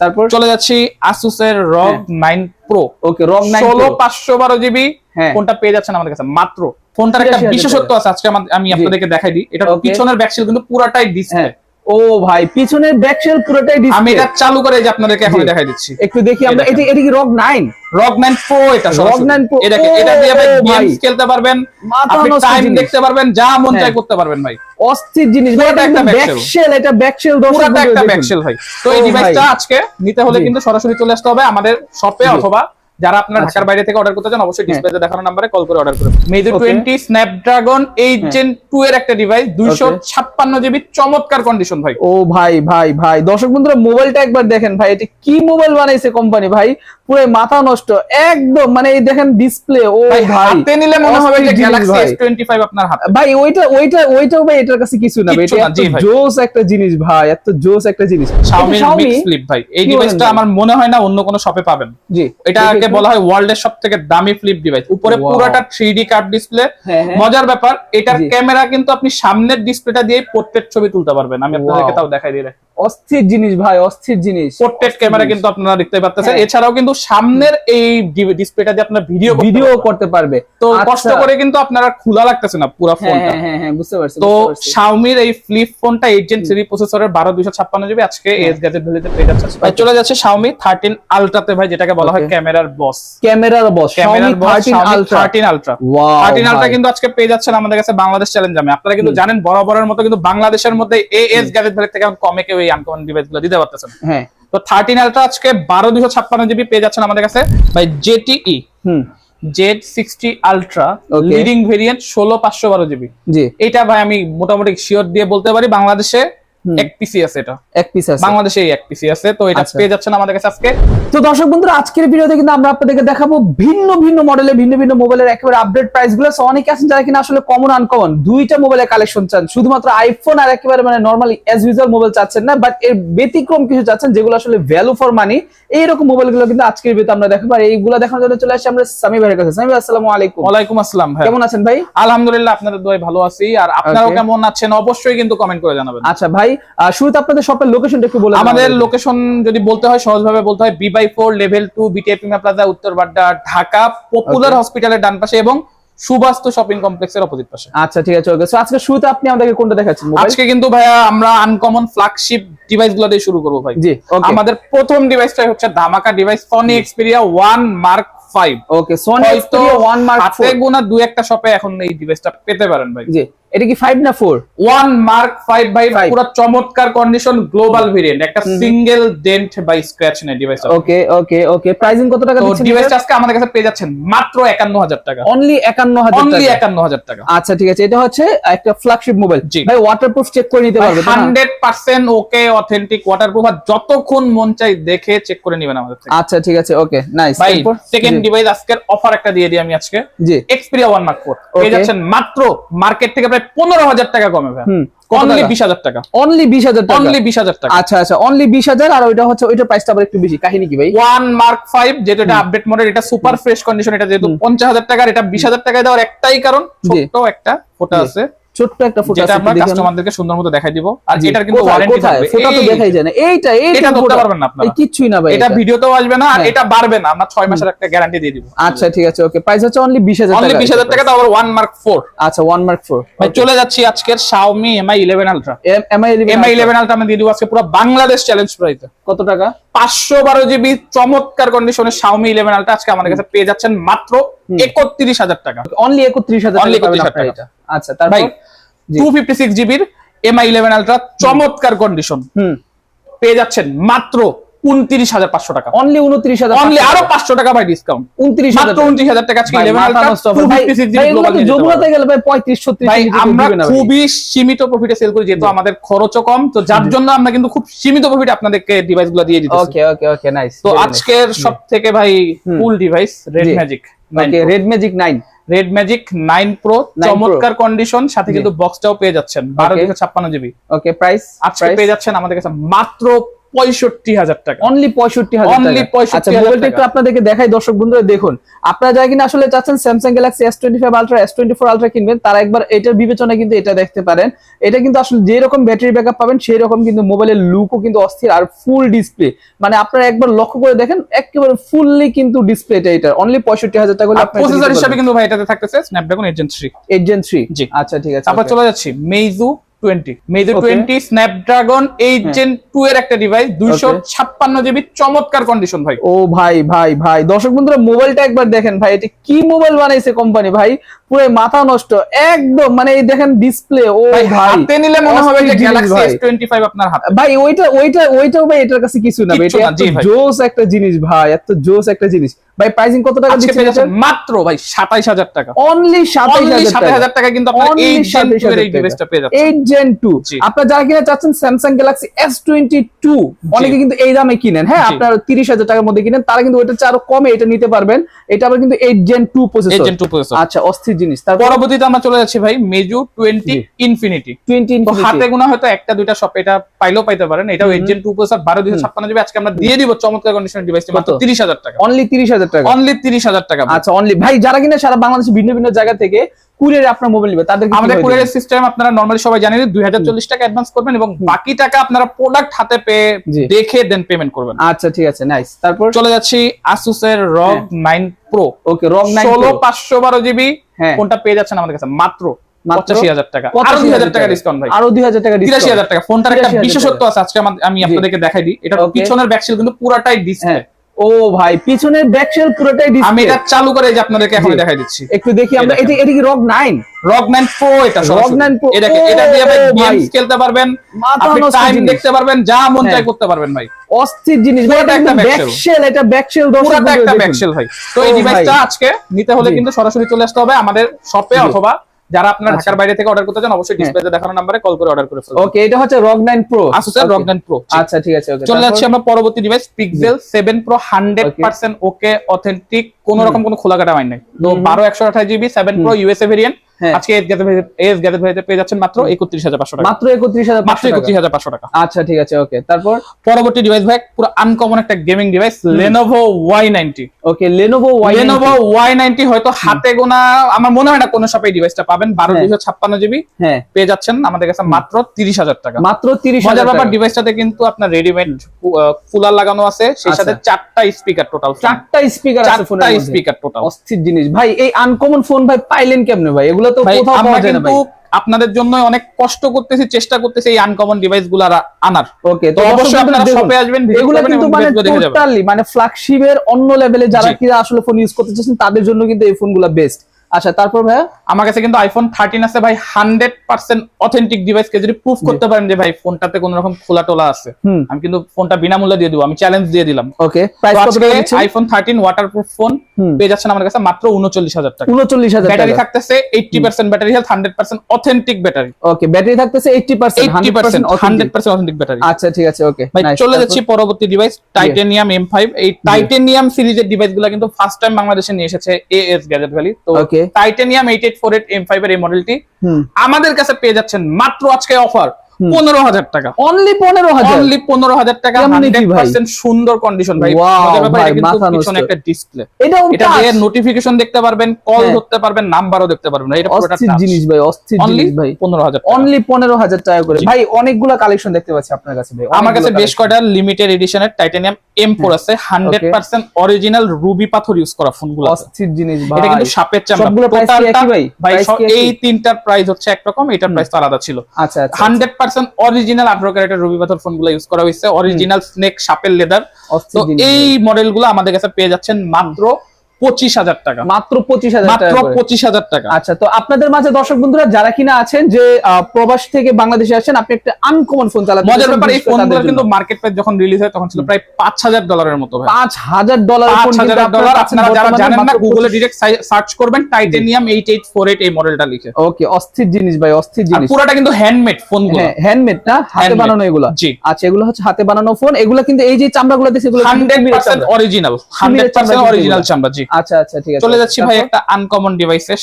তারপর চলে যাচ্ছি আসুসের ROG nine pro okay ROG nine ষোলো পাঁচশো বারো জিবি হ্যাঁ। ফোনটা পেয়ে যাচ্ছেন আমাদের কাছে মাত্র। ফোনটার একটা বিশেষত্ব আছে আজকে আমি আপনাদেরকে দেখাই দিই। এটা. পিছনের ব্যাকসেল কিন্তু পুরাটাই ডিসপ্লে ও ভাই পিছনের ব্যাকশেল পুরোটাই আমি এটা চালু করে যে আপনাদেরকে এখন দেখাই দিচ্ছি। একটু দেখি আমরা এটা এটা কি রগ 9 রগ নাইন প্রো এটা সরাসরি। 9 Pro, এটাকে এটা দিয়ে ভাই। গেমস খেলতে পারবেন আপনি টাইম দেখতে পারবেন যা মন চাই হ্যাঁ। করতে পারবেন ভাই। অস্থির জিনিস। ভাই পুরোটা এটা একটা। ব্যাকশেল এটা ব্যাকশেল দর্শক পুরাটা একটা দেখুন। ব্যাকসেল ভাই। তো এই ডিভাইসটা আজকে নিতে হলে কিন্তু সরাসরি চলে আসতে হবে আমাদের শপে অথবা যারা আপনার আচ্ছা। ঢাকার বাইরে থেকে অর্ডার করতে চান অবশ্যই হ্যাঁ। ডিসপ্লেতে দেখানো নাম্বারে কল করে অর্ডার করুন major Okay. Twenty Snapdragon eight হ্যাঁ। জেন টু এর একটা ডিভাইস দুইশো ছাপ্পান্ন জিবি চমৎকার কন্ডিশন ভাই ও ভাই ভাই ভাই দর্শক বন্ধুরা মোবাইলটা একবার দেখেন ভাই এটা কি মোবাইল বানাইছে কোম্পানি ভাই পুরো মাথা নষ্ট একদম মানে এই দেখেন ডিসপ্লে ও ভাই হাতে নিলে মনে হবে যে গ্যালাক্সি ভাই। এস টোয়েন্টি ফাইভ আপনার হাতে ভাই ওইটা ওইটা ওইটাও ভাই এটার কাছে কিছু না ভাই এটা। জোস একটা জিনিস ভাই এত জোস একটা জিনিস এটা মিক্স ফ্লিপ ভাই এই ডিভাইসটা আমার মনে হয় না অন্য কোনো শপে পাবেন জি এটাকে বলা হয় ওয়ার্ল্ড এর সব থেকে দামি ফ্লিপ ডিভাইস উপরে পুরোটা থ্রি ডি কার্ড ডিসপ্লে। মজার ব্যাপার এটার ক্যামেরা কিন্তু আপনি সামনের ডিসপ্লেটা দিয়ে প্রত্যেক ছবি তুলতে পারবেন আমি আপনাদেরকে. তাও দেখাই দিয়ে রাখি। অস্থির জিনিস ভাই অস্থির জিনিস। পোর্ট্রেট ক্যামেরা কিন্তু আপনারা দেখতে পাচ্ছেন। হ্যাঁ। এছাড়াও কিন্তু সামনের এই ডিসপ্লেটা দিয়ে আপনারা ভিডিও ভিডিও করতে পারবে। তো আচ্ছা। কষ্ট করে কিন্তু আপনারা খোলা লাগতেছে না পুরো হ্যাঁ ফোনটা। হ্যাঁ হ্যাঁ বুঝতে পারছি তো শাওমির এই ফ্লিপ ফোনটা এইট জেন থ্রি প্রসেসরের বারো দুইশো ছাপ্পান্ন জিবি আজকে। এস গ্যাজেট ভ্যালিতে পেয়ে যাচ্ছে। ভাই চলে যাচ্ছে শাওমি থার্টিন আলট্রাতে ভাই যেটাকে বলা হয় ক্যামেরার বস ক্যামেরার বস ক্যামেরার Xiaomi boss 13 ultra wow thirteen ultra কিন্তু আজকে পেয়ে যাচ্ছেন আমাদের কাছে বাংলাদেশ চ্যালেঞ্জ আমি আপনারা কিন্তু জানেন বরাবরের মতো কিন্তু বাংলাদেশের মধ্যে এস গ্যাজেট ভ্যালি থেকে কমে কেউ এই আনকমন ডিভাইসগুলো দিতে পারতেছেন। হ্যাঁ। তো থার্টিন আলট্রা আজকে বারো দুশো ছাপ্পান্ন জিবি পেয়ে যাচ্ছেন আমাদের কাছে ভাই ZTE hmm. Z sixty ultra leading variant ষোলো পাঁচশো বারো জিবি জি। এটা ভাই আমি মোটামুটি শিওর দিয়ে বলতে পারি বাংলাদেশে। এক পিসি আছে এটা। এক পিস আছে। বাংলাদেশে এক পিসি আছে তো এটা আচ্ছা। পেয়ে যাচ্ছেন আমাদের কাছে আজকে। তো দর্শক বন্ধুরা আজকের ভিডিওতে কিন্তু আমরা আপনাদেরকে দেখাবো ভিন্ন ভিন্ন মডেলের ভিন্ন ভিন্ন মোবাইলের একেবারে আপডেট প্রাইসগুলো। অনেকে আছেন যারা কিনা আসলে কমন আনকমন দুইটা মোবাইলের কালেকশন চান। শুধুমাত্র আইফোন আর একেবারে মানে নর্মালি এজ ইউজুয়াল মোবাইল চাচ্ছেন না বাট এর ব্যতিক্রম কিছু চাচ্ছেন যেগুলো আসলে ভ্যালু ফর মানি এইরকম মোবাইলগুলো কিন্তু আজকের ভিডিওতে আমরা দেখাবো। আর এইগুলো দেখানোর জন্য চলে আসছি আমরা সামি ভাইয়ের কাছে। সামি ভাই আসসালামু আলাইকুম। ওয়ালাইকুম আসসালাম ভাই। কেমন আছেন ভাই? আলহামদুলিল্লাহ আপনাদের দোয়ায় ভালো আছি। আর আপনারাও কেমন আছেন অবশ্যই কিন্তু কমেন্ট করে জানাবেন। আচ্ছা ভাই শুরুতে আপনাদের শপের লোকেশনটা একটু বলে আমাদের লোকেশন যদি বলতে হয় সহজভাবে বলতে হয় B by four level two BTA premier plaza Uttar Badda Dhaka popular. হসপিটালের ডান পাশে এবং সুবাস্তু শপিং কমপ্লেক্সের অপোজিট পাশে। আচ্ছা ঠিক আছে ওকে সো আজকে শুরুতে আপনি আমাদেরকে কোনটা দেখাচ্ছেন আজকে কিন্তু ভাইয়া আমরা আনকমন ফ্ল্যাগশিপ ডিভাইসগুলো দিয়ে শুরু করব ভাই। জি আমাদের প্রথম ডিভাইসটাই হচ্ছে ধামাকা device Sony Xperia one mark five okay Sony হয়তো এক্সপেরিয়া 1 মার্ক হাতে গোনা দু একটা শপে এখন এই ডিভাইসটা পেতে পারেন ভাই। জি। এটা কি 5 না 4 one mark five by Five. পুরো চমৎকার কন্ডিশন গ্লোবাল ভেরিয়েন্ট একটা সিঙ্গেল ডেন্ট বাই স্ক্র্যাচ নেই device okay okay okay pricing কত টাকা দিচ্ছেন ডিভাইসটা আজকে আমাদের কাছে পেয়ে যাচ্ছেন মাত্র একান্ন হাজার টাকা। অনলি 51000 টাকা। একান্ন হাজার টাকা। আচ্ছা ঠিক আছে। এটা হচ্ছে একটা ফ্ল্যাগশিপ মোবাইল। ভাই ওয়াটারপ্রুফ চেক করে নিতে পারবে তো না? Hundred percent okay authentic waterproof আর যতক্ষণ মন চাই দেখে চেক করে নেবেন আমাদের থেকে। আচ্ছা ঠিক আছে ওকে নাইস ভাই সেকেন্ড ডিভাইস আজকের অফার একটা দিয়ে দিই আমি আজকে। জি। এক্সপিরিয়া ওয়ান মার্ক ফোর পেয়ে যাচ্ছেন মাত্র মার্কেট থেকে প্রায় পনেরো হাজার টাকা কমে ভাই। অনলি বিশ হাজার টাকা। অনলি বিশ হাজার অনলি বিশ হাজার টাকা। আচ্ছা আচ্ছা অনলি 20000 আর ওইটা হচ্ছে ওইটা প্রাইসটা আবার একটু বেশি। কাহিনী কি ভাই? ওয়ান মার্ক ফাইভ এটা আপডেট মডেল এটা সুপার ফ্রেশ কন্ডিশন এটা যেহেতু পঞ্চাশ হাজার টাকার এটা বিশ হাজার টাকায় দেওয়ার একটাই কারণ। ছোট্ট একটা ফোটা আছে। ছোট্ট একটা ফুটা যেটা আমরা। কাস্টমারদেরকে সুন্দর মতো দেখাই দিব। আর এটার কিন্তু ওয়ারেন্টি থাকবে। ফোটা তো দেখাই যায় না। এইটা এইটা ধরতে পারবেন না আপনারা। এই কিচ্ছুই না ভাই এটা। ভিডিওতেও আসবে না আর হ্যাঁ। এটা বাড়বে না। আমরা ছয় মাসের একটা গ্যারান্টি দিয়ে দিব। আচ্ছা ঠিক আছে ওকে প্রাইস হচ্ছে অনলি 20000 টাকা। অনলি বিশ হাজার টাকা তো আবার ওয়ান মার্ক ফোর আচ্ছা 1 মার্ক 4 ভাই চলে যাচ্ছি আজকের Xiaomi Mi eleven ultra Mi 11 Mi eleven ultra আমি দিয়ে দিব আজকে পুরো বাংলাদেশ চ্যালেঞ্জ প্রাইসে কত টাকা? পাঁচশো বারো জিবি চমৎকার কন্ডিশনের শাওমি ইলেভেন আলট্রা আজকে আমাদের কাছে পেয়ে যাচ্ছেন মাত্র একত্রিশ হাজার টাকা। অনলি 31000 Only টাকা পাবেন 31,000 আপনারা টাকা। আচ্ছা তারপর? ভাই টু ফিফটি সিক্স জিবির এমআই ইলেভেন আলট্রা চমৎকার কন্ডিশন পেয়ে যাচ্ছেন মাত্র উনত্রিশ হাজার পাঁচশো টাকা। অনলি 29000 অনলি আরও পাঁচশো টাকা ভাই ডিসকাউন্ট 29000 মাত্র উনত্রিশ হাজার টাকা আজকে যমুনাতে গেলে ভাই 35 36 ভাই আমরা। খুবই সীমিত প্রফিটে সেল করি যেহেতু আমাদের খরচও কম তো যার জন্য আমরা কিন্তু খুব সীমিত প্রফিটে আপনাদেরকে ডিভাইসগুলো দিয়ে দিচ্ছি ওকে ওকে ওকে নাইস তো আজকের সব থেকে ভাই। Cool device red. Magic red magic 9 red magic nine pro চমৎকার কন্ডিশন সাথে। কিন্তু বক্সটাও পেয়ে যাচ্ছেন। বারো থেকে দুশো ছাপ্পান্ন জিবি ওকে প্রাইস আজকে পেয়ে যাচ্ছেন আমাদের কাছে মাত্র পঁয়ষট্টি হাজার টাকা। অনলি পঁয়ষট্টি হাজার Only টাকা। 65,000 আচ্ছা মোবাইলটা একটু আপনাদেরকে দেখাই দর্শক বন্ধুরা দেখুন। আপনারা যারা কিনা আসলে চাচ্ছেন Samsung Galaxy S twenty five ultra S twenty four ultra কিনবেন তারা একবার এটার বিবেচনায় কিন্তু এটা দেখতে পারেন। এটা কিন্তু আসলে যে রকম ব্যাটারি ব্যাকআপ পাবেন সেই রকম কিন্তু মোবাইলের লুকও কিন্তু অস্থির আর ফুল ডিসপ্লে মানে আপনারা একবার লক্ষ্য করে দেখেন একেবারে ফুললি কিন্তু ডিসপ্লে এটা অনলি পঁয়ষট্টি হাজার টাকা প্রসেসর হিসাবে কিন্তু ভাই এটাতে থাকতেছে Snapdragon eight gen three eight gen three জি। আচ্ছা ঠিক আছে okay. চলে যাচ্ছি Meizu twenty Meizu twenty Snapdragon eight হ্যাঁ। জেন টু এর একটা ডিভাইস দুইশো ছাপ্পান্ন জিবি চমৎকার কন্ডিশন ভাই। ও ভাই ভাই ভাই। দর্শক বন্ধুরা মোবাইলটা একবার দেখেন ভাই। এটা কি মোবাইল বানাইছে কোম্পানি ভাই? পুরো মাথা নষ্ট। একদম মানে এই দেখেন ডিসপ্লে ও ভাই ভাই। হাতে নিলে মনে হবে যে গ্যালাক্সি আপনার হাতে। ভাই ওইটা ওইটা ওইটাও ভাই এটার কাছে কিছু না এটা। জোস একটা জিনিস ভাই। এত জোস একটা জিনিস। ভাই প্রাইসিং কত টাকা দিচ্ছেন মাত্র ভাই সাতাইশ হাজার টাকা। অনলি সাতাইশ অনলি হাজার সাতাইশ হাজার টাকা। কিন্তু আপনার এই জেন 27,000 এর এই ডিভাইসটা পেয়ে যাচ্ছেন। এইট জেন টু আপনারা যারা কিনা চাচ্ছেন অনেকে কিন্তু এই দামে কিনেন। হ্যাঁ। আপনারা টাকার মধ্যে কিনেন তারা কিন্তু আরও কমে এটা নিতে পারবেন। এটা আবার কিন্তু gen processor gen two processor আচ্ছা অস্থির জিনিস। তারপর পরবর্তীতে আমরা চলে যাচ্ছি ভাই মেজু টোয়েন্টি। ইনফিনিটি টোয়েন্টি হাতে গোনা হয়তো একটা দুইটা শপ এটা পাইলেও পাইতে পারেন। এটাও এইট জেন টু প্রসেসর বারো দুইশো ছাপ্পান্ন জিবি আজকে আমরা দিয়ে দিব চমৎকার কন্ডিশনের ডিভাইসটি মাত্র কত? তিরিশ হাজার টাকা। অনলি তিরিশ হাজার টাকা। অনলি তিরিশ হাজার টাকা আচ্ছা অনলি ভাই যারা কিনা সারা ভিন্ন ভিন্ন জায়গা থেকে কুরিয়ারে আপনার মোবাইল নিবে তাদের আমাদের সিস্টেম আপনারা নর্মালি সবাই জানেন দুই হাজার চল্লিশ টাকা অ্যাডভান্স করবেন এবং বাকি টাকা আপনারা প্রোডাক্ট হাতে পেয়ে দেখে দেন পেমেন্ট করবেন। আচ্ছা ঠিক আছে নাইস তারপর? চলে যাচ্ছি প্রো ওকে জিবি হ্যাঁ। পেয়ে যাচ্ছেন আমাদের কাছে মাত্র টাকা। টাকা ডিসকাউন্ট ভাই। টাকা ফোনটার একটা বিশেষত্ব আছে আজকে আমি আপনাদেরকে দেখাই দিই। এটা পিছনের ব্যাকসেল কিন্তু পুরাটাই ডিসপ্লে হ্যাঁ। ও ভাই পিছনের ব্যাকশেল পুরোটাই ডিসপ্লে আমি এটা চালু করে যে আপনাদেরকে এখন দেখাই দিচ্ছি। একটু দেখি আমরা এটা এটা কি ROG nine ROG nine pro এটা সরাসরি। 9 Pro, এটাকে ও, এটা দিয়ে ভাই গেমস খেলতে পারবেন আপনি টাইম দেখতে পারবেন যা মন চাই হ্যাঁ। করতে পারবেন ভাই। অস্থির জিনিস এটা একটা backshell। ব্যাকশেল এটা ব্যাকশেল পুরাটা একটা ব্যাকসেল ভাই। তো এই ডিভাইসটা আজকে নিতে হলে কিন্তু সরাসরি চলে আসতে হবে আমাদের শপে অথবা যারা আপনারা আচ্ছা। ঢাকার বাইরে থেকে অর্ডার করতে চান অবশ্যই ডিসপ্লেতে দেখানো নম্বরে কল করে অর্ডার করে ফেলুন ওকে এটা হচ্ছে রক নাইন প্রো স্যার রগ 9 প্রো আচ্ছা ঠিক আছে ওকে চলে যাচ্ছি আমরা পরবর্তী device pixel 7 pro hundred percent okay authentic কোনো রকম কোনো খোলা কাটা মাইন নাই। তো বারো একশো আঠাশ GB seven pro USA variant হ্যাঁ। আজকে এস এস পেয়ে যাচ্ছেন মাত্র একত্রিশ হাজার পাঁচশো টাকা। মাত্র একত্রিশ হাজার মাত্র একত্রিশ হাজার পাঁচশো টাকা। আচ্ছা ঠিক আছে ওকে তারপর? পরবর্তী ডিভাইস ভাই পুরো আনকমন একটা গেমিং ডিভাইস ওকে হয়তো হাতে গোনা আমার মনে হয় না কোনো শপে ডিভাইসটা পাবেন। বারো হ্যাঁ। দুইশো ছাপ্পান্ন জিবি হ্যাঁ। পেয়ে যাচ্ছেন। আমাদের কাছে মাত্র তিরিশ হাজার টাকা। মাত্র তিরিশ মজার হাজার ব্যাপার টাকা। ডিভাইসটাতে কিন্তু আপনার রেডিমেড কুলার লাগানো আছে। সেই সাথে আচ্ছা। চারটা স্পিকার টোটাল চারটা স্পিকার আছে চারটা স্পিকার টোটাল অস্থির জিনিস। ভাই এই আনকমন ফোন ভাই পাইলেন কেমনে ভাই? এগুলো তো কোথাও পাওয়া যায় না কিন্তু ভাই আপনাদের জন্য অনেক কষ্ট করতেছি চেষ্টা করতেছি এই আনকমন ডিভাইসগুলা আনার। ওকে তো অবশ্যই আপনারা শপে আসবেন এগুলো কিন্তু মানে টোটালি মানে ফ্ল্যাগশিপের অন্য লেভেলে যারা কি আসলে ফোন ইউজ করতে চাচ্ছেন তাদের জন্য কিন্তু এই ফোনগুলো বেস্ট আচ্ছা তারপর ভাইয়া? আমার কাছে কিন্তু আইফোন থার্টিন আছে ভাই হান্ড্রেড পার্সেন্ট অথেন্টিক ডিভাইস কে যদি প্রুফ করতে পারেন যে ভাই ফোনটাতে কোন রকম খোলা টোলা আছে আমি কিন্তু ফোনটা বিনামূল্যে দিয়ে দিব আমি চ্যালেঞ্জ দিয়ে দিলাম। ওকে প্রাইস কত iPhone thirteen water proof phone. পেয়ে যাচ্ছেন আমার কাছে মাত্র উনচল্লিশ হাজার টাকা। উনচল্লিশ হাজার ব্যাটারি থাকতেছে eighty percent battery health hundred percent authentic battery okay battery থাকতেছে eighty percent eighty percent hundred percent authentic battery আচ্ছা ঠিক আছে ওকে ভাই চলে যাচ্ছি পরবর্তী ডিভাইস টাইটেনিয়াম এম ফাইভ এই টাইটেনিয়াম সিরিজের ডিভাইসগুলো কিন্তু ফার্স্ট টাইম বাংলাদেশে নিয়ে এসেছে এ এস গ্যাজেট ভ্যালি তো titanium eight eight four eight M five এর এই মডেলটি আমাদের কাছে পেয়ে যাচ্ছেন মাত্র আজকে অফার পনেরো হাজার টাকা। অনলি পনেরো হাজার? অনলি পনেরো হাজার টাকা হান্ড্রেড সুন্দর কন্ডিশন ভাই। এটা একটা ডিসপ্লে এটাও এটা নোটিফিকেশন দেখতে পারবেন কল হ্যাঁ। ধরতে পারবেন নাম্বারও দেখতে পারবেন এটা অস্থির জিনিস ভাই অস্থির জিনিস ভাই। পনেরো হাজার অনলি পনেরো হাজার টাকা করে। ভাই অনেকগুলা কালেকশন দেখতে পাচ্ছি আপনার কাছে ভাই। আমার কাছে বেশ কয়টা লিমিটেড এডিশনের টাইটানিয়াম এম ফোর আছে হান্ড্রেড পার্সেন্ট অরিজিনাল রুবি পাথর ইউজ করা ফোনগুলো আছে। অস্থির জিনিস ভাই এটা কিন্তু সাপের চামড়া। ভাই? এই তিনটার প্রাইস হচ্ছে একরকম এটার প্রাইস আলাদা ছিল। আচ্ছা আচ্ছা হান্ড্রেড পার্সেন্ট অরিজিনাল আঠারো ক্যারেটের রুবি পাথর ফোনগুলো ইউজ করা হয়েছে। অরিজিনাল স্নেক সাপের লেদার তো এই মডেলগুলো আমাদের কাছে পেয়ে যাচ্ছেন মাত্র পঁচিশ হাজার টাকা। মাত্র পঁচিশ হাজার মাত্র পঁচিশ হাজার টাকা। আচ্ছা তো আপনাদের মাঝে দর্শক বন্ধুরা যারা কিনা আছেন যে প্রবাস থেকে বাংলাদেশে আসেন আপনি একটা আনকমন ফোন চালাতে মজার ব্যাপার এই ফোনগুলো কিন্তু মার্কেট প্রাইস যখন রিলিজ হয় তখন ছিল প্রায় পাঁচ হাজার ডলারের মতো পাঁচ হাজার ডলার পাঁচ হাজার ডলার আপনারা যারা জানেন না গুগলে ডিরেক্ট সার্চ করবেন titanium eight eight four eight এই মডেলটা লিখে। ওকে অস্থির জিনিস ভাই অস্থির জিনিস। পুরোটা কিন্তু হ্যান্ডমেড হ্যাঁ হ্যান্ডমেড না হাতে বানানো এগুলা। জি। আচ্ছা এগুলো হচ্ছে হাতে বানানো ফোন এগুলো কিন্তু এই যে চামড়াগুলো দেখছি এগুলো হান্ড্রেড পার্সেন্ট চামড়া। অরিজিনাল হান্ড্রেড পার্সেন্ট অরিজিনাল এগুলো। চামড়া জি। আচ্ছা আচ্ছা ঠিক আছে। চলে যাচ্ছি ভাই একটা আনকমন ডিভাইসে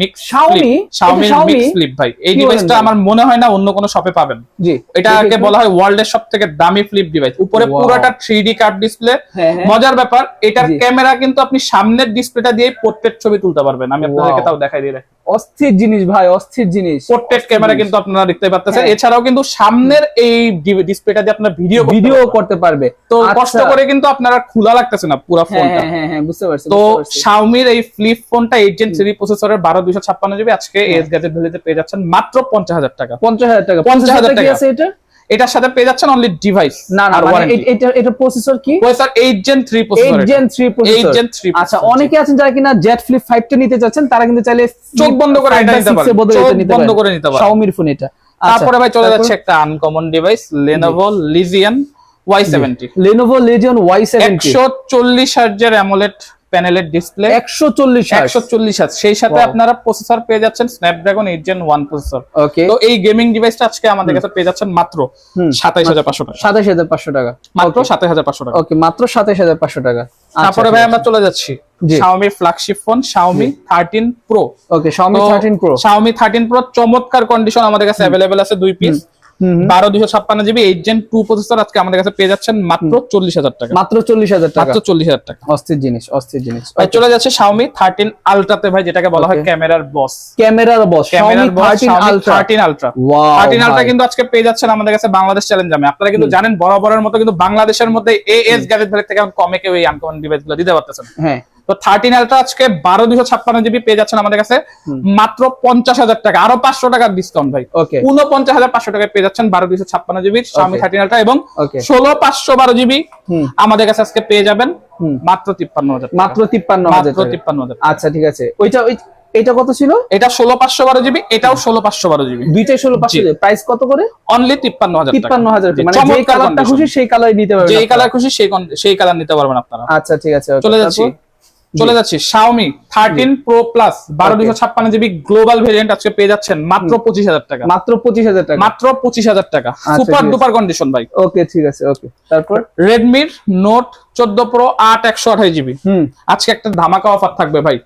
মিক্স Xiaomi? এটা Xiaomi? মিক্স ফ্লিপ ভাই। এই ডিভাইসটা আমার মনে হয় না অন্য কোনো শপে পাবেন। জি। এটাকে বলা হয় ওয়ার্ল্ডের সব থেকে দামি ফ্লিপ ডিভাইস উপরে পুরোটা থ্রি ডি কার্ভ ডিসপ্লে। মজার ব্যাপার এটার ক্যামেরা কিন্তু আপনি সামনের ডিসপ্লেটা দিয়ে পোর্ট্রেট ছবি তুলতে পারবেন। আমি আপনাদেরকে তাও দেখাই দিই অস্থির জিনিস ভাই অস্থির জিনিস। পোর্ট্রেট ক্যামেরা কিন্তু আপনারা দেখতে পাচ্ছেন হ্যাঁ। এছাড়াও কিন্তু সামনের এই ডিসপ্লেটা দিয়ে আপনারা ভিডিও ভিডিও করতে পারবে। তো আচ্ছা। কষ্ট করে কিন্তু আপনারা খোলা লাগতেছে না পুরো হ্যাঁ ফোনটা। হ্যাঁ হ্যাঁ বুঝতে পারছি তো Xiaomi এই ফ্লিপ ফোনটা 8 জেন থ্রি প্রসেসরের বারো দুইশো ছাপ্পান্ন জিবি আজকে এস গ্যাজেট ভ্যালিতে পেয়ে যাচ্ছেন মাত্র পঞ্চাশ হাজার টাকা। পঞ্চাশ হাজার টাকা। 50,000 টাকা কি আছে এটা? এটার সাথে পেয়ে যাচ্ছেন অনলি ডিভাইস না না মানে এটা এটা প্রসেসর কি? Processor eight gen three eight processor gen three processor 8 Gen 3 আচ্ছা অনেকে আছেন যারা কিনা জেট ফ্লিপ ফাইভটা নিতে চাচ্ছেন তারা কিন্তু চাইলে চোখ বন্ধ করে এটা নিতে বা 6 পারেন। এর বদলে চোখ বন্ধ করে নিতে পারেন। Xiaomi ফোন এটা। তারপরে ভাই চলে যাচ্ছে একটা uncommon device Legion Y seventy Lenovo Legion Y70 একশো চল্লিশ হার্জের অ্যামোলেড প্যানেলের ডিসপ্লে 140 একশো চল্লিশ হার্জ। সেই সাথে আপনারা প্রসেসর পেয়ে যাচ্ছেন Snapdragon eight gen one processor okay তো এই গেমিং ডিভাইসটা আজকে আমাদের কাছে পেয়ে যাচ্ছেন মাত্র হুম। সাতাইশ হাজার পাঁচশো টাকা। 27500 টাকা। মাত্র সাতাইশ হাজার পাঁচশো টাকা। ওকে মাত্র 27500 টাকা। আচ্ছা, তারপরে ভাই আমরা চলে যাচ্ছি। শাওমির flagship phone Xiaomi thirteen pro okay Xiaomi 13 Pro Xiaomi thirteen pro চমৎকার কন্ডিশন আমাদের কাছে অ্যাভেলেবেল আছে দুই পিস। বারো দুশো ছাপ্পান্ন GB eight gen two processor আজকে আমাদের কাছে পেয়ে যাচ্ছেন মাত্র চল্লিশ হাজার টাকা। মাত্র 40000 টাকা। মাত্র চল্লিশ হাজার টাকা। অস্থির জিনিস অস্থির জিনিস। ভাই চলে যাচ্ছে শাওমি থার্টিন আলট্রাতে ভাই যেটাকে বলা হয়. ক্যামেরার বস ক্যামেরার বস ক্যামেরার boss thirteen ultra thirteen ultra কিন্তু আজকে পেয়ে যাচ্ছেন আমাদের কাছে বাংলাদেশ চ্যালেঞ্জ আমি। আপনারা কিন্তু জানেন বরাবরের মতো কিন্তু বাংলাদেশের মধ্যে এ এস গ্যারেজ ভ্যালি থেকে কমে কেউ এই আনকমন ডিভাইসগুলো দিতে পারতেছেন হ্যাঁ। তো থার্টিন আলট্রা আজকে বারো দুশো ছাপ্পান্ন জিবি পেয়ে যাচ্ছেন আমাদের কাছে। মাত্র পঞ্চাশ হাজার টাকা। আরও পাঁচশো টাকার ডিসকাউন্ট ভাই। উনপঞ্চাশ হাজার পাঁচশো টাকায় পেয়ে যাচ্ছেন বারো দুশো ছাপ্পান্ন জিবি স্বামী থার্টিন আলট্রা এবং ষোলো পাঁচশো বারো জিবি আমাদের কাছে আজকে পেয়ে যাবেন। মাত্র তিপ্পান্ন হাজার মাত্র 53000 মাত্র তিপ্পান্ন হাজার আচ্ছা ঠিক আছে। ওইটা ওই এটা কত ছিল? এটা ষোলো পাঁচশো বারো জিবি এটাও ষোলো পাঁচশো বারো জিবি দুইটাই ষোলো পাঁচশো প্রাইস কত করে? অনলি তিপ্পান্ন হাজার তিপ্পান্ন হাজার মানে যে কালারটা খুশি সেই কালার নিতে পারবেন আপনারা। কালার খুশি সেই সেই কালার নিতে পারবেন আপনারা। আচ্ছা ঠিক আছে চলে যাচ্ছি? চলে যাচ্ছে। শাওমি থার্টিন প্রো প্লাস বারো দুশো ছাপ্পান্ন জিবি গ্লোবাল ভেরিয়েন্ট আজকে পেয়ে যাচ্ছেন মাত্র পঁচিশ হাজার টাকা। মাত্র পঁচিশ হাজার টাকা। মাত্র পঁচিশ হাজার টাকা। সুপার ডুপার কন্ডিশন ভাই। ওকে ঠিক আছে ওকে তারপর? রেডমির নোট চোদ্দ প্রো আট একশো আঠাশ জিবি। হুম। আজকে একটা ধামাকা অফার থাকবে ভাই।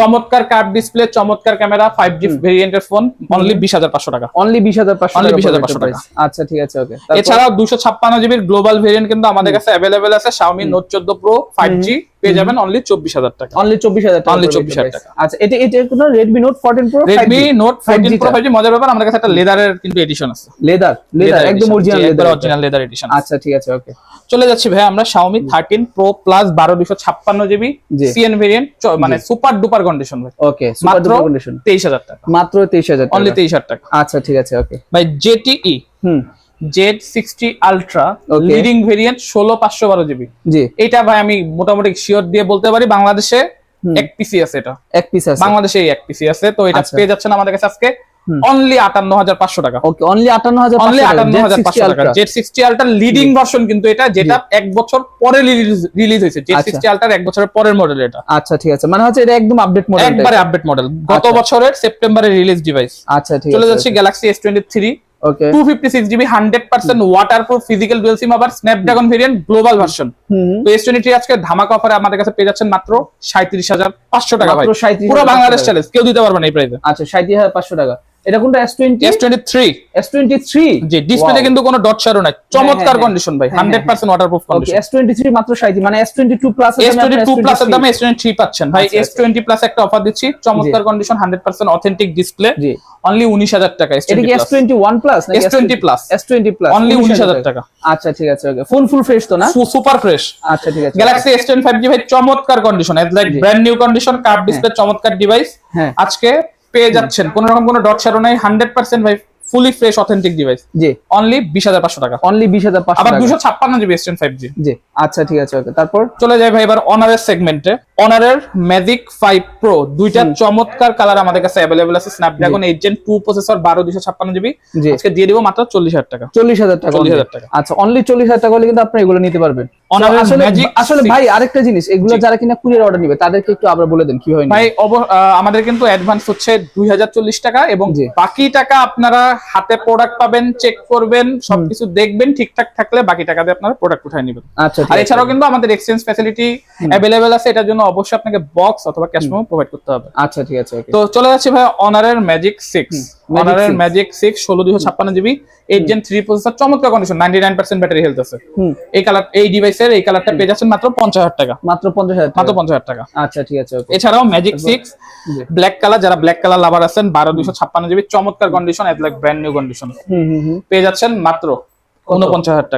চমৎকার কার্ভ ডিসপ্লে চমৎকার ক্যামেরা ফাইভ জি ভেরিয়েন্টের ফোন অনলি বিশ হাজার পাঁচশো টাকা। অনলি বিশ হাজার পাঁচশো Only টাকা 20,500 price। আচ্ছা ঠিক আছে ওকে এছাড়াও দুশো ছাপ্পান্ন জিবির গ্লোবাল ভেরিয়েন্ট কিন্তু আমাদের কাছে অ্যাভেলেবেল আছে শাওমি নোট চোদ্দ প্রো ফাইভ জি পেয়ে যাবেন অনলি চব্বিশ হাজার টাকা। অনলি চব্বিশ হাজার টাকা Only পড়বে 24,000 টাকা। আচ্ছা এটা এটা কোনো Redmi note fourteen pro Redmi note fourteen 5G pro. Five G মজার ব্যাপার আমাদের কাছে একটা লেদারের কিন্তু এডিশন আছে। লেদার লেদার একদম original leather original leather edition আচ্ছা ঠিক আছে ওকে চলে যাচ্ছি ভাই আমরা প্রো প্লাস বারো দুশো ছাপ্পান্ন জিবি সিএন ভেরিয়েন্ট মানে সুপার ডুপার কন্ডিশন ভাই। ওকে সুপার ডুপার কন্ডিশন তেইশ হাজার টাকা। মাত্র তেইশ হাজার অনলি টাকা তেইশ হাজার টাকা। আচ্ছা ঠিক আছে ওকে ভাই ZTE hmm. Z sixty ultra leading variant ষোলো পাঁচশো বারো জিবি। জি। এটা ভাই আমি মোটামুটি শিওর দিয়ে বলতে পারি বাংলাদেশে এক পিসি আছে এটা। এক পিস আছে। বাংলাদেশে এক পিসি আছে তো এটা আচ্ছা। পেয়ে যাচ্ছেন আমাদের কাছে আজকে। অনলি আটান্ন হাজার পাঁচশো টাকা। ওকে অনলি আটান্ন হাজার অনলি আটান্ন হাজার পাঁচশো টাকা। Z sixty ultra leading version কিন্তু এটা যেটা এক বছর পরে রিলিজ হয়েছে। জেড। সিক্সটি আলট্রার এক বছরের পরের মডেল এটা। আচ্ছা ঠিক আছে। মানে হচ্ছে এটা একদম আপডেট মডেল একবারে আপডেট মডেল গত আচ্ছা। বছরের সেপ্টেম্বরে রিলিজ ডিভাইস আচ্ছা ঠিক চলে যাচ্ছে Galaxy S twenty three okay two fifty six GB hundred percent water proof physical dual SIM আবার স্ন্যাপড্রাগন ভেরিয়েন্ট গ্লোবাল ভার্সন তো এস টোয়েন্টি আজকে ধামাকা অফারে আমাদের কাছে পেয়ে যাচ্ছেন মাত্র সাঁত্রিশ হাজার পাঁচশো টাকা ভাই। পুরো বাংলাদেশ চ্যালেঞ্জ কেউ দিতে পারবে না এই প্রাইসে আচ্ছা ষাট হাজার পাঁচশো টাকা। এটা কোনটা? S twenty S twenty three S twenty three যে ডিসপ্লেতে কিন্তু কোনো ডট শ্যাডো নাই। চমৎকার হ্যাঁ, কন্ডিশন ভাই হ্যাঁ, হ্যাঁ, hundred percent water proof okay condition twenty three মাত্র সাঁত্রিশ মানে S twenty two plus S twenty two plus এর দামে এস টোয়েন্টি থ্রি পাচ্ছেন ভাই। আচ্ছা, এস টোয়েন্টি প্লাস একটা অফার দিচ্ছি চমৎকার condition hundred percent authentic display জি। অনলি উনিশ হাজার টাকা এস এটা কি S twenty one plus S20 plus। S twenty plus Only 19,000 টাকা। আচ্ছা ঠিক আছে ওকে ফোন ফুল ফ্রেশ তো না? সুপার ফ্রেশ আচ্ছা ঠিক আছে। গ্যালাক্সি টোয়েন্টি ফাইভ জি ভাই চমৎকার কন্ডিশন লাইক জি। Brand new condition curve display চমৎকার ডিভাইস হ্যাঁ। আজকে পেয়ে যাচ্ছেন। কোন রকম কোনো ডট শ্যাডো নাই হান্ড্রেড পার্সেন্ট ভাই ফুলি ফ্রেশ অথেন্টিক ডিভাইস জি। অনলি বিশ হাজার পাঁচশো টাকা। অনলি বিশ হাজার পাঁচশো আবার দুশো ছাপ্পান্ন জিবি এস ফাইভ জি জি। আচ্ছা ঠিক আছে ওকে। তারপর? চলে যাই ভাই এবার অনারের সেগমেন্টে অনারের ম্যাজিক ফাইভ প্রো দুইটা চমৎকার কালার আমাদের কাছে অ্যাভেলেবল আছে। Snapdragon eight gen two processor বারো দুশো ছাপ্পান্ন জিবি আজকে দিয়ে দিব মাত্র চল্লিশ হাজার টাকা। চল্লিশ হাজার টাকা 40,000 only। টাকা। আচ্ছা অনলি চল্লিশ হাজার টাকা হলে কিন্তু আপনি এগুলো নিতে পারবেন। আসলে Magic আসলে 6 ভাই আরেকটা জিনিস এগুলো যারা কিনা কুরিয়ার অর্ডার নিবে তাদেরকে একটু আবার বলে দেন কীভাবে? ভাই আমাদের কিন্তু অ্যাডভান্স হচ্ছে দুই হাজার চল্লিশ টাকা এবং বাকি টাকা আপনারা হাতে প্রোডাক্ট পাবেন চেক করবেন সবকিছু দেখবেন ঠিকঠাক থাকলে বাকি টাকা দিয়ে আপনারা প্রোডাক্ট উঠায় নেবেন। আচ্ছা আর এছাড়াও কিন্তু আমাদের এক্সচেঞ্জ ফ্যাসিলিটি অ্যাভেলেবেল আছে এটার জন্য অবশ্যই আপনাকে বক্স অথবা ক্যাশ মেমো প্রোভাইড করতে হবে। আচ্ছা ঠিক আছে তো চলে যাচ্ছি ভাই অনারের ম্যাজিক সিক্স Magic অনারের ম্যাজিক সিক্স ষোলো দুশো ছাপ্পান্ন GB eight gen three processor চমৎকার condition ninety nine percent battery health আছে। হুম। এই কালার এই ডিভাইসের এই কালারটা পেয়ে যাচ্ছেন মাত্র পঞ্চাশ হাজার টাকা। মাত্র পঞ্চাশ হাজার মাত্র টাকা। পঞ্চাশ হাজার টাকা। আচ্ছা ঠিক আছে. এছাড়াও ম্যাজিক সিক্স ব্ল্যাক কালার যারা ব্ল্যাক কালার লাভার আছেন বারো দুশো ছাপ্পান্ন জিবি চমৎকার কন্ডিশন এত like brand new condition hmm hmm hmm. পেয়ে যাচ্ছেন মাত্র উনপঞ্চাশ হাজার টাকা।